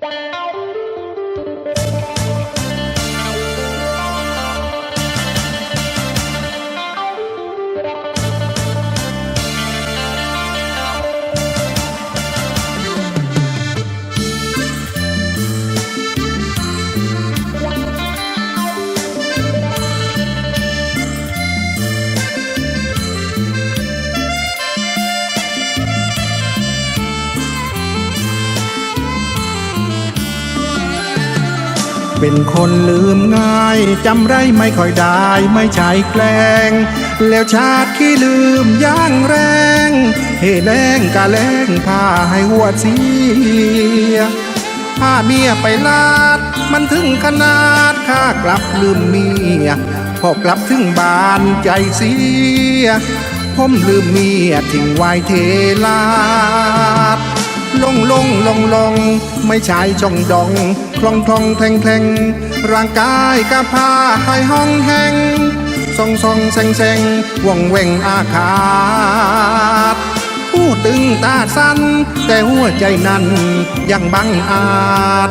Bye. เป็นคนลืมง่าย จำไรไม่ค่อยได้ไม่ใช่แกล้ง แล้วชาติขี้ลืมย่างแรงเฮแรงกะแรงพาให้หัวเสียพาเมียไปลาด มันถึงขนาดข้ากลับลืมเมีย พอกลับถึงบ้านใจเสียผมลืมเมียทิ้งไว้เทลาด ลงลงลงลง ไม่ใช่ช่องดอง คลองทองแทงแทงร่างกายกระพาให้ห้องแห้งส่องส่องแสงแสงว่องแหวงอาคาตผู้ตึงตาสั้น แต่หัวใจนั้นยังบังอาจ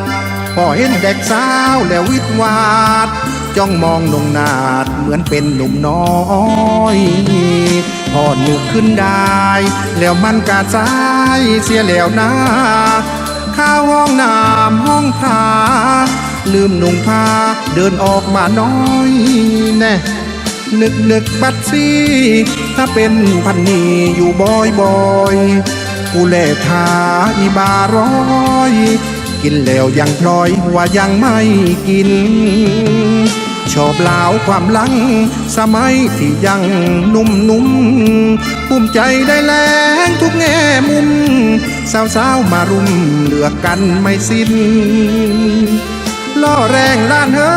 พอเห็นเด็กสาวแล้ววิตวาด จ้องมองนงนาดเหมือนเป็นหนุ่มน้อย พอนึกขึ้นได้ แล้วมันกาดสายเสียแล้วนะข้าวห้องน้ำห้องพาลืมนุ่งผ้าเดินออกมาน้อยแน่นึกนึกบัดซี่ถ้าเป็นพันนีอยู่บ่อยบ่อยๆกูแลทาอีบาร้อย กินแล้วยังพลอยว่ายังไม่กิน ชอบลาวความลัง สมัยที่ยังนุ่มนุ่มภูมิใจได้แรงทุกแง่มุม สาวๆมารุมเหลือกกันไม่สิ้น ล่อแรงล้านเฮอ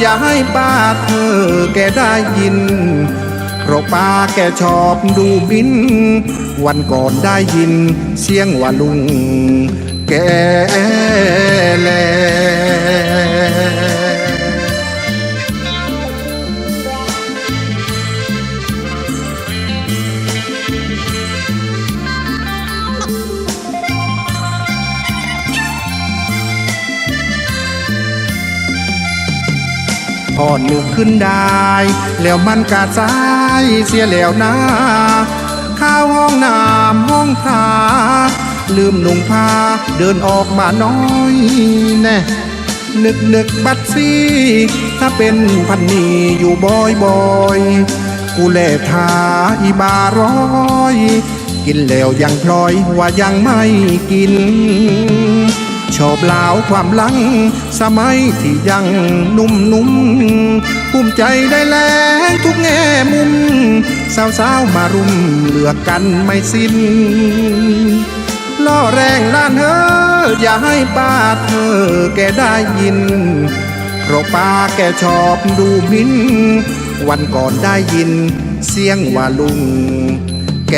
อย่าให้ป้าเธอแกได้ยินเพราะป้าแกชอบดูบิน วันก่อนได้ยินเสียงว่าลุง แกแล พอนึกขึ้นได้ แล้วมันกาดสายเสียแล้วนะข้าวห้องน้ำห้องพาลืมนุ่งผ้าเดินออกมาน้อยแน่นึกนึกบัดซี่ถ้าเป็นพันนีอยู่บ่อยบ่อยๆกูแลทาอีบาร้อย กินแล้วยังพลอยว่ายังไม่กิน ชอบลาวความหลัง สมัยที่ยังนุ่มนุ่มๆภูมิใจได้แรงทุกแง่มุม สาวๆมารุมเหลือกกันไม่สิ้น ล่อแรงล้านเฮออย่าให้ป้าเธอแกได้ยินเพราะป้าแกชอบดูมิน วันก่อนได้ยินเสียงว่าลุง แก